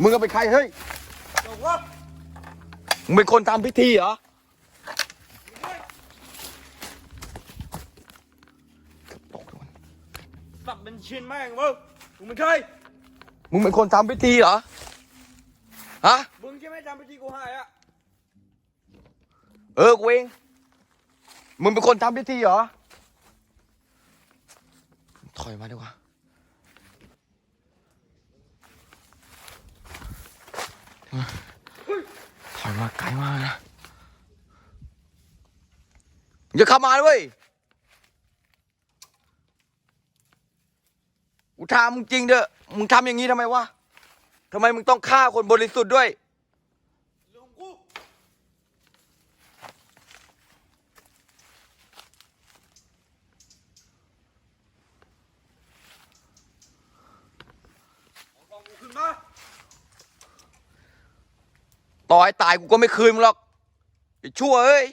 มึงก็เป็นใครเฮ้ยบอกว่ามึงเป็นคนทำพิธีเหรอตกทุกคนสับเป็นชิ้นแม่งมึงมึงเป็นใคร มึงเป็นคนทำพิธีเหรอ ฮะ มึงใช่ไหมจำพิธีกูหายอะ เออกูเองมึงเป็นคนทำพิธีเหรอ ถอยมาดีกว่า ถอยมาไกลมากนะอย่าเข้ามาด้วยอุทามมึงจริงเด้อมึงทำอย่างนี้ทำไมวะทำไมมึงต้องฆ่าคนบริสุทธิ์ด้วย เรื่องของกูเอากล่องกูขึ้นมา ต่อให้ตายกูก็ไม่คืนมึงหรอกไอ้ชั่วเอ้ย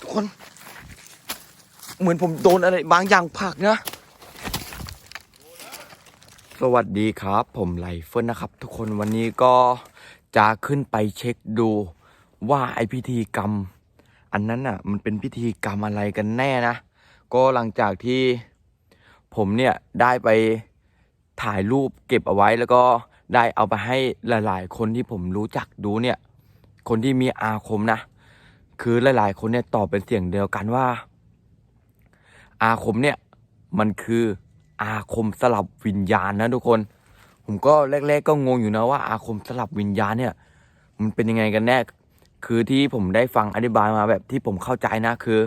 ทุกคน เหมือนผมโดนอะไรบางอย่างผักนะ สวัสดีครับ ผมไลเฟิลนะครับ ทุกคนวันนี้ก็จะขึ้นไปเช็คดูว่าไอพิธีกรรม อันนั้นอะ มันเป็นพิธีกรรมอะไรกันแน่นะ ก็หลังจากที่ ผมเนี่ยได้ไปถ่ายรูปเก็บเอาไว้แล้วก็ได้เอาไปให้หลาย ๆ คนที่ผมรู้จักดูเนี่ย คนที่มีอาคมนะ คือหลาย ๆ คนเนี่ยตอบเป็นเสียงเดียวกันว่า อาคมเนี่ยมันคืออาคมสลับวิญญาณนะทุกคน ผมก็แรก ๆ ก็งงอยู่นะว่า อาคมสลับวิญญาณเนี่ย มันเป็นยังไงกันแน่ คือที่ผมได้ฟังอธิบายมาแบบที่ผมเข้าใจนะคือ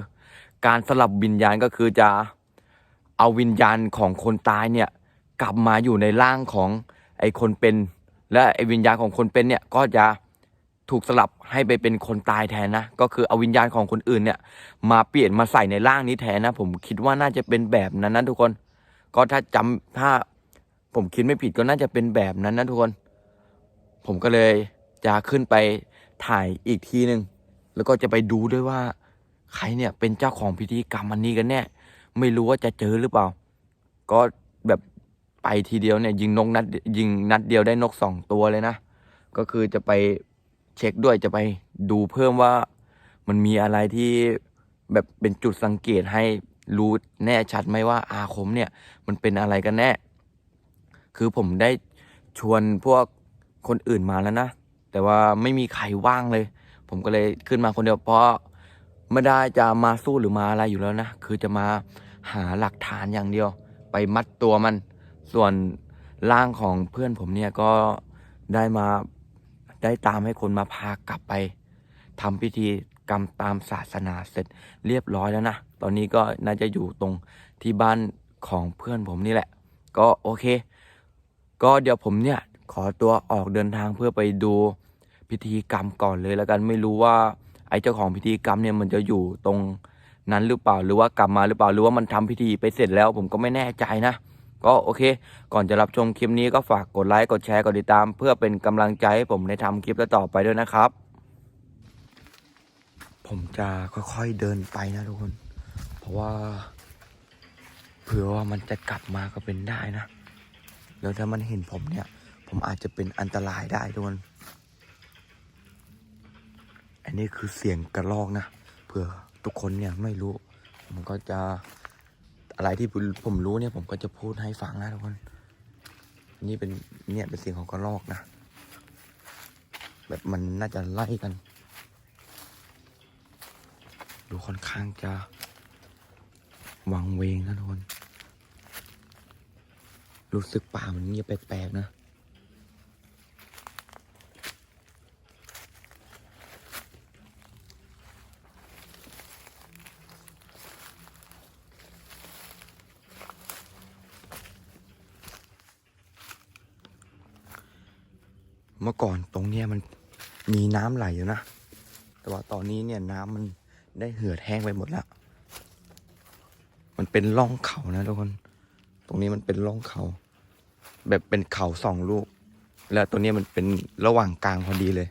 การสลับวิญญาณก็คือจะ เอาวิญญาณของคนตายเนี่ยกลับมาอยู่ในร่างของไอ้คนเป็น และไอ้วิญญาณของคนเป็นเนี่ยก็จะถูกสลับให้ไปเป็นคนตายแทนนะ ก็คือเอาวิญญาณของคนอื่นเนี่ย มาเปลี่ยนมาใส่ในร่างนี้แทนนะ ผมคิดว่าน่าจะเป็นแบบนั้นนะทุกคน ก็ถ้าจำถ้าผมคิดไม่ผิดก็น่าจะเป็นแบบนั้นนะทุกคน ผมก็เลยจะขึ้นไปถ่ายอีกทีหนึ่งแล้วก็จะไปดูด้วยว่า ใครเนี่ยเป็นเจ้าของพิธีกรรมอันนี้กันแน่ ไม่รู้ว่าจะเจอหรือเปล่า ก็แบบไปทีเดียวเนี่ยยิงนกนัดยิงนัดเดียวได้นกสองตัวเลยนะ ก็คือจะไปเช็คด้วยจะไปดูเพิ่มว่ามันมีอะไรที่แบบเป็นจุดสังเกตให้รู้แน่ชัดไหมว่าอาคมเนี่ยมันเป็นอะไรกันแน่ คือผมได้ชวนพวกคนอื่นมาแล้วนะ แต่ว่าไม่มีใครว่างเลย ผมก็เลยขึ้นมาคนเดียวเพราะไม่ได้จะมาสู้หรือมาอะไรอยู่แล้วนะ คือจะมา หาหลักฐานอย่างเดียว ไปมัดตัวมัน ส่วนร่างของเพื่อนผมเนี่ยก็ได้มาได้ตามให้คนมาพากลับไปทำพิธีกรรมตามศาสนาเสร็จเรียบร้อยแล้วนะ ตอนนี้ก็น่าจะอยู่ตรงที่บ้านของเพื่อนผมนี่แหละ ก็โอเค ก็เดี๋ยวผมเนี่ยขอตัวออกเดินทางเพื่อไปดูพิธีกรรมก่อนเลยแล้วกันไม่รู้ว่า ไอ้เจ้าของพิธีกรรมเนี่ยมันจะอยู่ตรง นั้นหรือเปล่าหรือว่ากลับมาหรือเปล่าหรือว่ามันทำพิธีไปเสร็จแล้วผมก็ไม่แน่ใจนะ ก็โอเค ก่อนจะรับชมคลิปนี้ก็ฝากกดไลค์กดแชร์กดติดตาม เพื่อเป็นกำลังใจให้ผมในทำคลิปต่อไปด้วยนะครับ ผมจะค่อยๆเดินไปนะทุกคน เพราะว่าเผื่อว่ามันจะกลับมาก็เป็นได้นะ แล้วถ้ามันเห็นผมเนี่ย ผมอาจจะเป็นอันตรายได้ทุกคน อันนี้คือเสียงกระลอกนะ เผื่อ ทุกคนเนี่ยไม่รู้ ผมก็จะอะไรที่ผมรู้เนี่ย ผมก็จะพูดให้ฟังนะทุกคน นี่เป็นเนี่ยเป็นเสียงของกระลอกนะ แบบมันน่าจะไล่กัน ดูค่อนข้างจะวังเวงนะทุกคน รู้สึกป่ามันเงียบแปลกๆนะ เมื่อก่อนตรงเนี้ยมันมีน้ำไหลอยู่นะ แต่ว่าตอนนี้เนี่ยน้ำมันได้เหือดแห้งไปหมดแล้วมันเป็นร่องเขานะทุกคน ตรงนี้มันเป็นร่องเขา แบบเป็นเขาสองลูก แล้วตัวนี้มันเป็นระหว่างกลางพอดีเลย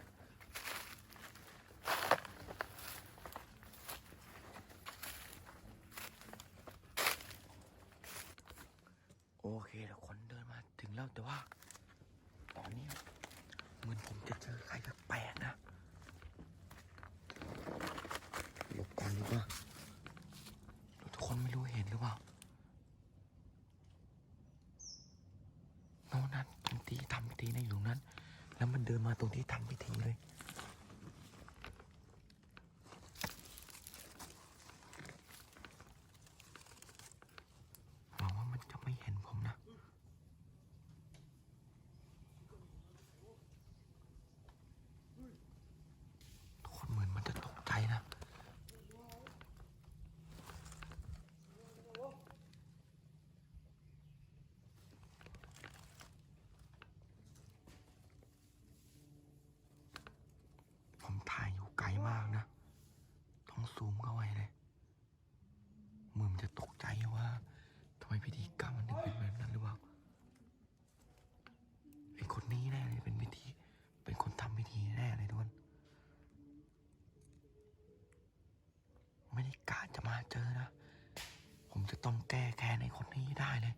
เลย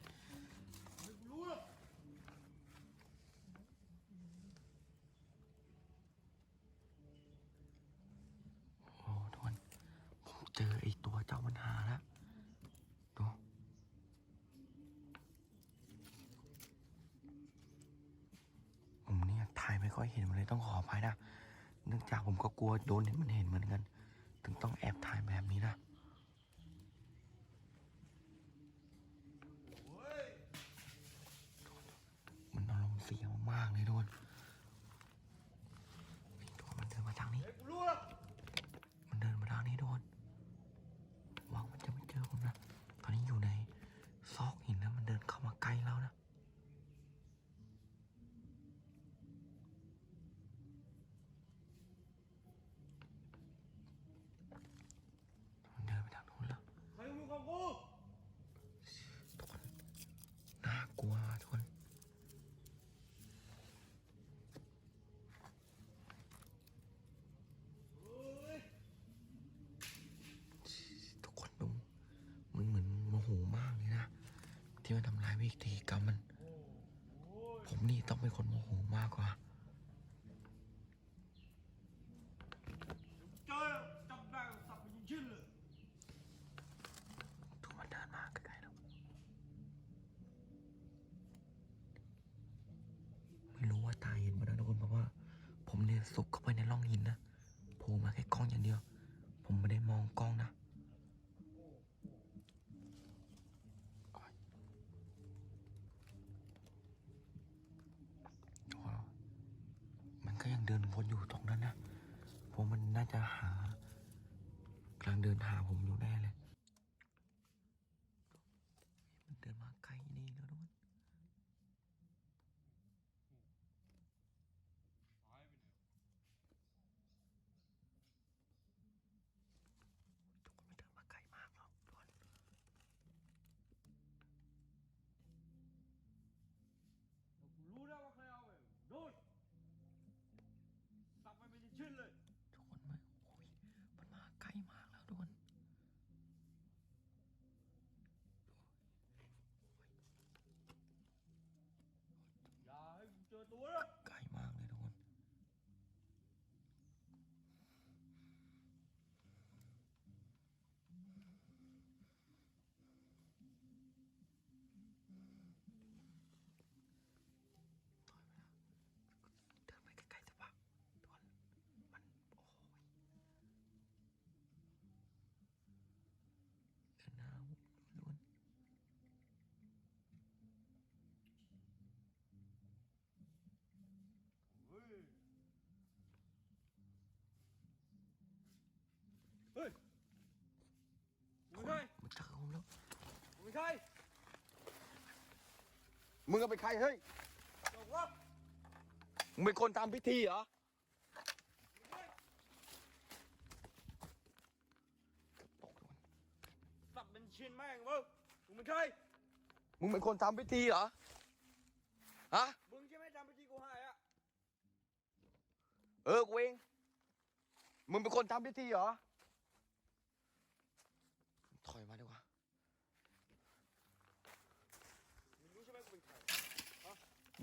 โอ้ทุกคนผมเจอไอ้ตัวเจ้าปัญหาแล้วดูผมเนี่ยถ่ายไม่ค่อยเห็นมันเลยต้องขออภัยนะ เนื่องจากผมก็กลัวโดนเห็นมันเห็นเหมือนกัน ถึงต้องแอบถ่ายแบบนี้นะ ที่มันทำร้ายวิธีกรรมมัน ผมนี่ต้องเป็นคนโมโหมากกว่าเจอจัได้สับไปยิงชิ้นเลยดูมันเดินมาใกล้แล้วไม่รู้ว่าตายเห็นมันนะทุกคนเพราะว่า ผมเนี่ยสุกเข้าไปในร่องหินนะโผล่มาแค่กล้องอย่างเดียว ผมไม่ได้มองกล้องนะ ไม่ใช่มึงเป็นใครเฮ้ยจบแล้วมึงเป็นคนทำพิธีเหรอสับเป็นชิ้นแม่งมึงมึงเป็นใครมึงเป็นคนทำพิธีเหรอฮะมึงใช่ไหมทำพิธีกูหายอะเออกูเองมึงเป็นคนทำพิธีเหรอ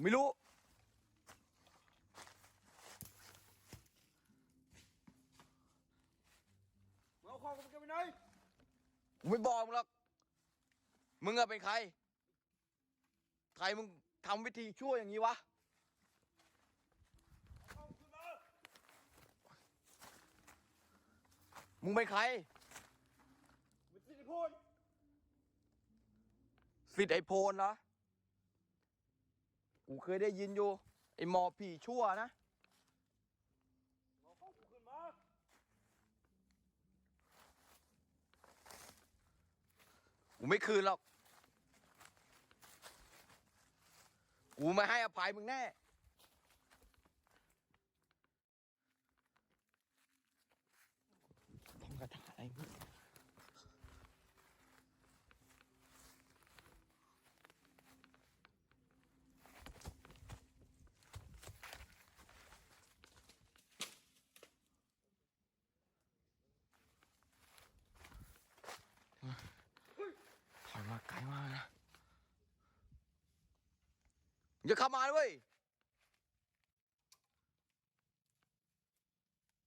ไม่รู้ มึงเอาของกูไปไหนกูไม่บอกมึงหรอก มึงอะเป็นใคร ใครมึงทำวิธีชั่วอย่างนี้วะ เอาของกูมามึงเป็นใคร มึงสิริพลสิทธิ์ไอโพนเหรอ กูเคยได้ยินอยู่ ไอหมอผีชั่วนะเอากูขึ้นมากูไม่คืนหรอก กูไม่ให้อภัยมึงแน่ ต้องกระถาอะไรมึงถอยมาไกลมากนะ อย่าเข้ามาด้วย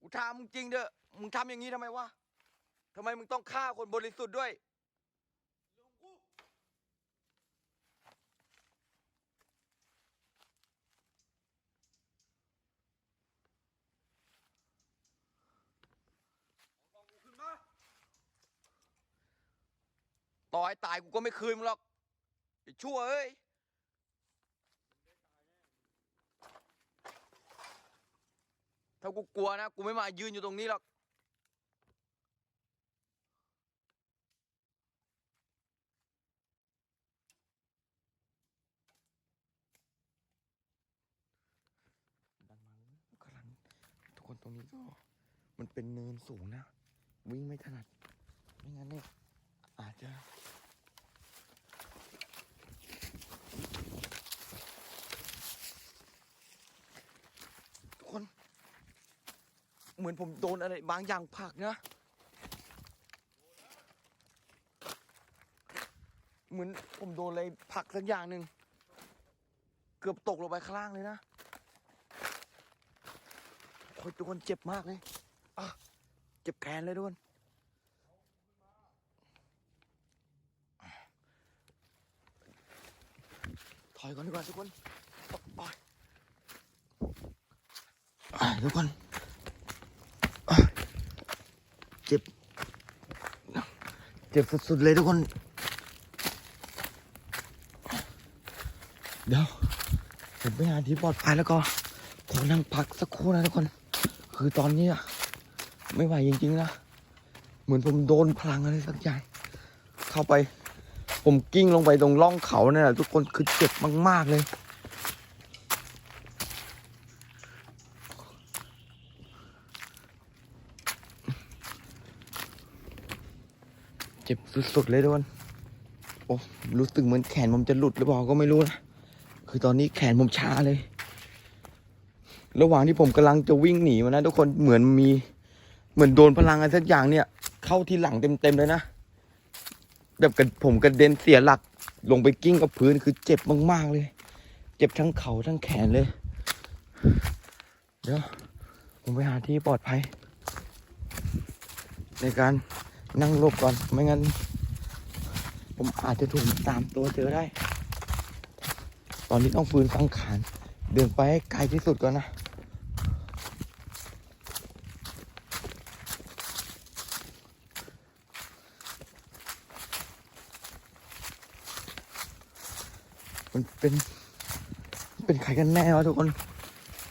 กูถามมึงจริงเด้อมึงทำอย่างนี้ทำไมวะทำไมมึงต้องฆ่าคนบริสุทธิ์ด้วยเรื่องของกูเอาของกูขึ้นมาต่อให้ตายกูก็ไม่คืนมึงหรอกไอ้ชั่วเอ้ย ถ้ากูกลัวนะ กูไม่มายืนอยู่ตรงนี้หรอก ดันมาเลยกำลังทุกคนตรงนี้ก็ มันเป็นเนินสูงนะ วิ่งไม่ถนัด ไม่งั้นเนี่ยอาจจะ ทุกคน เหมือนผมโดนอะไรบางอย่างผักนะ เหมือนผมโดนอะไรผักสักอย่างหนึ่งเกือบตกลงไปข้างล่างเลยนะโอ้ยทุกคนเจ็บมากเลยอะเจ็บแขนเลยทุกคนถอยก่อนดีกว่าทุกคนไปทุกคนอะ เจ็บ เจ็บสุดๆเลยทุกคน เดี๋ยวผมไปหาที่ปลอดภัยแล้วก็ขอนั่งพักสักครู่นะทุกคน คือตอนนี้อะไม่ไหวจริงๆนะเหมือนผมโดนพลังอะไรสักอย่างเข้าไป ผมกิ้งลงไปตรงร่องเขาเนี่ยแหละทุกคนคือเจ็บมากๆเลย เจ็บสุดๆเลยทุกคนโอ้รู้สึกเหมือนแขนผมจะหลุดหรือเปล่าก็ไม่รู้นะคือตอนนี้แขนผมชาเลย ระหว่างที่ผมกำลังจะวิ่งหนีมานะทุกคนเหมือนมี เหมือนโดนพลังอะไรสักอย่างเนี่ย เข้าที่หลังเต็มๆเลยนะแบบผมกระเด็นเสียหลัก ลงไปกิ้งกับพื้นคือเจ็บมากๆเลย เจ็บทั้งเข่าทั้งแขนเลย เดี๋ยวผมไปหาที่ปลอดภัย ในการ นั่งหลบก่อน ไม่งั้น ผมอาจจะถูกตามตัวเจอได้ ตอนนี้ต้องฟื้นสังขารเดินไปให้ไกลที่สุดก่อนนะมันเป็น เป็นใครกันแน่วะทุกคน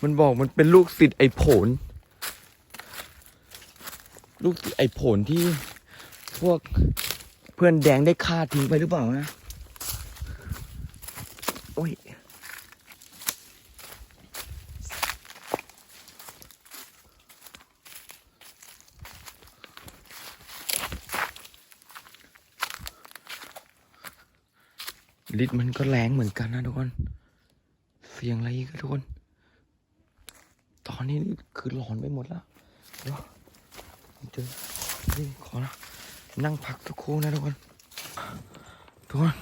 มันบอกมันเป็นลูกศิษย์ไอ้โผนลูกศิษย์ไอ้โผนที่ พวกเพื่อนแดงได้ฆ่าทิ้งไปหรือเปล่านะโอ้ยลิดมันก็แรงเหมือนกันนะทุกคน เสียงอะไรอีกอะทุกคน ตอนนี้คือหลอนไปหมดแล้วเดี๋ยวเจอนี่ขอนะ นั่งพักสักครู่นะทุกคน ทุกคน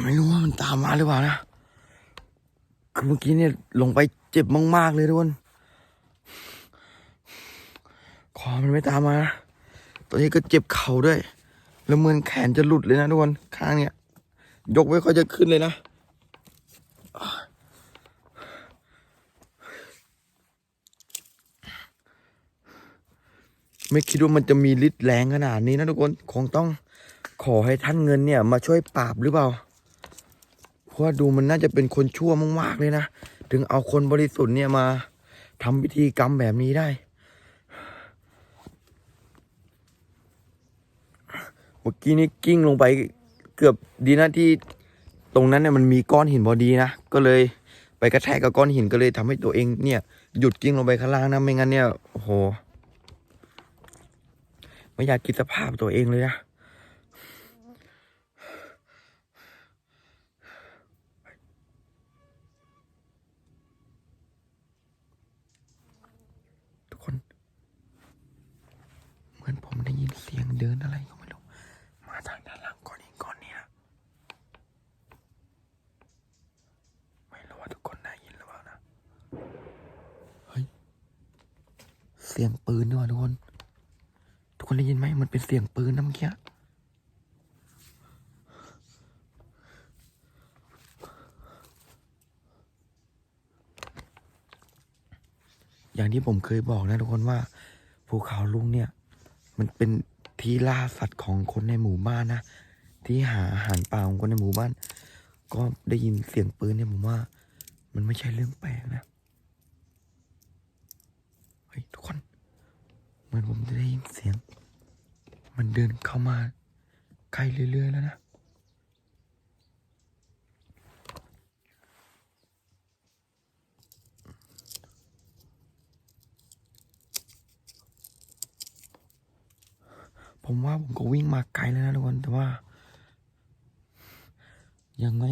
ไม่รู้ว่ามันตามมาหรือเปล่านะ คือเมื่อกี้เนี่ยลงไปเจ็บมาก ๆ เลยทุกคน คอมันไม่ตามมานะตอนนี้ก็เจ็บเข่าด้วย แล้วเหมือนแขนจะหลุดเลยนะทุกคน ข้างเนี่ย ยกไม่ค่อยจะขึ้นเลยนะ ไม่คิดว่ามันจะมีฤทธิ์แรงขนาดนี้นะทุกคน คงต้องขอให้ท่านเงินเนี่ย มาช่วยปราบหรือเปล่า เพราะว่าดูมันน่าจะเป็นคนชั่วมากๆเลยนะ ถึงเอาคนบริสุทธิ์เนี่ยมาทำพิธีกรรมแบบนี้ได้ เมื่อกี้นี้กิ้งลงไปเกือบดีนะที่ตรงนั้นเนี่ยมันมีก้อนหินพอดีนะ ก็เลยไปกระแทกกับก้อนหินก็เลยทำให้ตัวเองเนี่ย หยุดกิ้งลงไปข้างล่างนะ ไม่งั้นเนี่ยโอ้โห ไม่อยากคิดสภาพตัวเองเลยนะทุกคน เหมือนผมได้ยินเสียงเดินอะไรก็ไม่รู้ มาทางด้านหลังก่อนอีกก่อนเนี่ยไม่รู้ว่าทุกคนได้ยินหรือเปล่านะ เฮ้ย เสียงปืนด้วยทุกคน คนได้ยินไหมมันเป็นเสียงปืนนะเมื่อกี้อย่างที่ผมเคยบอกนะทุกคนว่าภูเขาลุงเนี่ย มันเป็นที่ล่าสัตว์ของคนในหมู่บ้านนะที่หาอาหารป่าของคนในหมู่บ้าน ก็ได้ยินเสียงปืนเนี่ยผมว่า มันไม่ใช่เรื่องแปลกนะเฮ้ยทุกคนเหมือนผมจะได้ยินเสียง มันเดินเข้ามาใกล้เรื่อย ๆ แล้วนะ ผมว่าผมก็วิ่งมาไกลแล้วนะทุกคน แต่ว่า ยังไง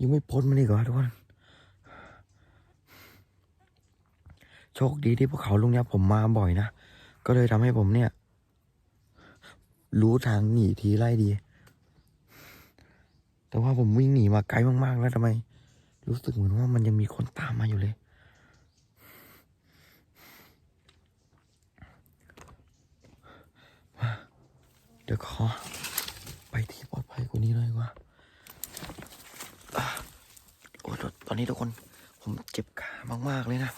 ยังไม่พ้นมันอีกเหรอทุกคน โชคดีที่ภูเขาลุงเนี้ยผมมาบ่อยนะ ก็เลยทำให้ผมเนี่ย รู้ทางหนีทีไล่ดี แต่ว่าผมวิ่งหนีมาไกลมากๆ แล้วทำไม รู้สึกเหมือนว่ามันยังมีคนตามมาอยู่เลย เดี๋ยวขอ ไปที่ปลอดภัยกว่านี้หน่อยกว่าโอ้ตอนนี้ทุกคน ผมเจ็บขามาก ๆ เลยนะ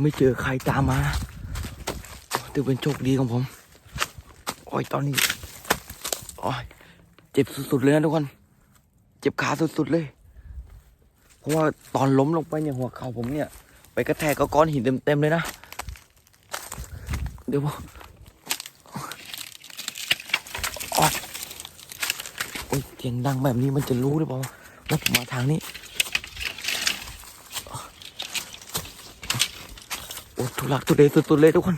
ไม่เจอใครตามมาถือเป็นโชคดีของผมโอ้ยตอนนี้โอ้ยเจ็บสุดๆเลยนะทุกคน เจ็บขาสุดๆเลย เพราะว่าตอนล้มลงไปเนี่ยหัวเข่าผมเนี่ย ไปกระแทกกับก้อนหินเต็มๆเลยนะ เดี๋ยวผมโอ๊ยโอ้ยเสียงดังแบบนี้มันจะรู้หรือเปล่าว่าผมมาทางนี้ โอ้ยทุลักทุเลสุดๆเลยทุกคน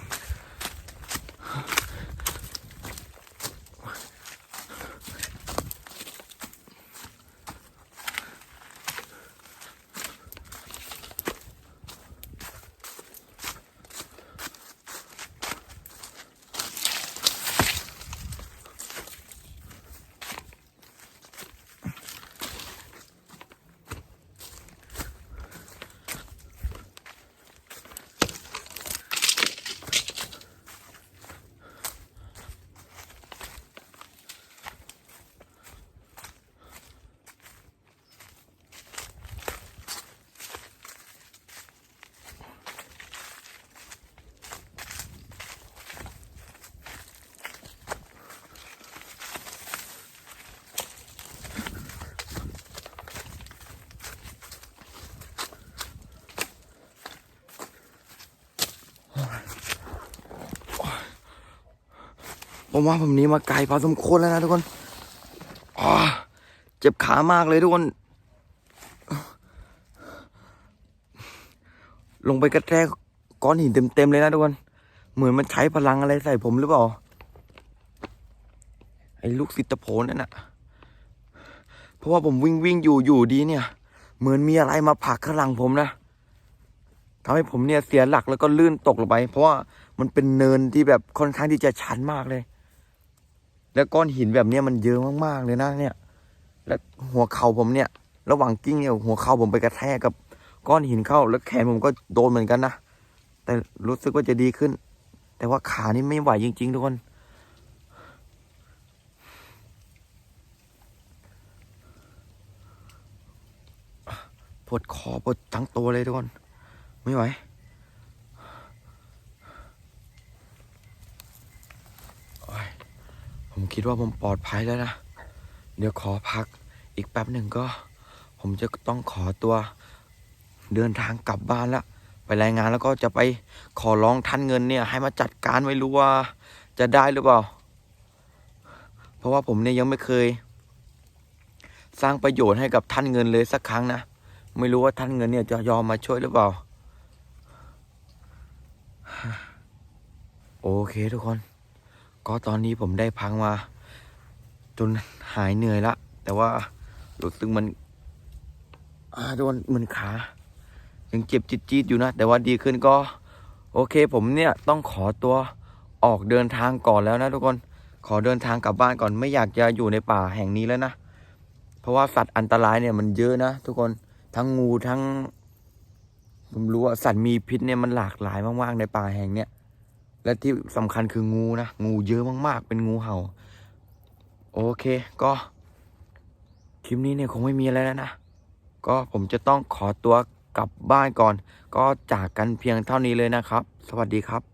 ผมว่าผมนี้มาไกลพอสมควรแล้วนะทุกคนอ๋อเจ็บขามากเลยทุกคน ลงไปกระแทกก้อนหินเต็มๆเลยนะทุกคน เหมือนมันใช้พลังอะไรใส่ผมหรือเปล่า ไอ้ลูกศิษย์ตโพนนั่นน่ะเพราะว่าผมวิ่งวิ่งอยู่อยู่ดีเนี่ย เหมือนมีอะไรมาผลักข้างหลังผมนะทำให้ผมเนี่ยเสียหลักแล้วก็ลื่นตกลงไป เพราะว่ามันเป็นเนินที่แบบค่อนข้างที่จะชันมากเลย แล้วก้อนหินแบบเนี้ยมันเยอะมากๆเลยนะเนี่ย แล้วหัวเข่าผมเนี่ย ระหว่างกิ้งเนี่ยหัวเข่าผมไปกระแทกกับก้อนหินเข้า แล้วแขนผมก็โดนเหมือนกันนะ แต่รู้สึกว่าจะดีขึ้น แต่ว่าขานี่ไม่ไหวจริง ๆ ทุกคนปวดคอปวดทั้งตัวเลยทุกคน ไม่ไหว โอ๊ยผม คิดว่าผมปลอดภัยแล้วนะ เดี๋ยวขอพักอีกแป๊บหนึ่งก็ ผมจะต้องขอตัวเดินทางกลับบ้านละไปรายงานแล้วก็จะไปขอร้องท่านเงินเนี่ย ให้มาจัดการไม่รู้ว่าจะได้หรือเปล่า เพราะว่าผมเนี่ยยังไม่เคย สร้างประโยชน์ให้กับท่านเงินเลยสักครั้งนะ ไม่รู้ว่าท่านเงินเนี่ยจะยอมมาช่วยหรือเปล่า โอเคทุกคน ก็ตอนนี้ผมได้พังมา จนหายเหนื่อยละ แต่ว่ารู้สึกมันอาโดนเหมือนขา ยังเจ็บจี๊ดๆอยู่นะ แต่ว่าดีขึ้นก็ โอเคผมเนี่ยต้องขอตัวออกเดินทางก่อนแล้วนะทุกคน ขอเดินทางกลับบ้านก่อนไม่อยากจะอยู่ในป่าแห่งนี้แล้วนะ เพราะว่าสัตว์อันตรายเนี่ยมันเยอะนะ ทุกคนทั้งงูทั้ง ผมรู้ว่าสัตว์มีพิษเนี่ยมันหลากหลายมากๆในป่าแห่งเนี้ย และที่สำคัญคืองูนะ งูเยอะมากๆ เป็นงูเห่า โอเคก็ คลิปนี้เนี่ยคงไม่มีอะไรแล้วนะ ก็ผมจะต้องขอตัวกลับบ้านก่อน ก็จากกันเพียงเท่านี้เลยนะครับ สวัสดีครับ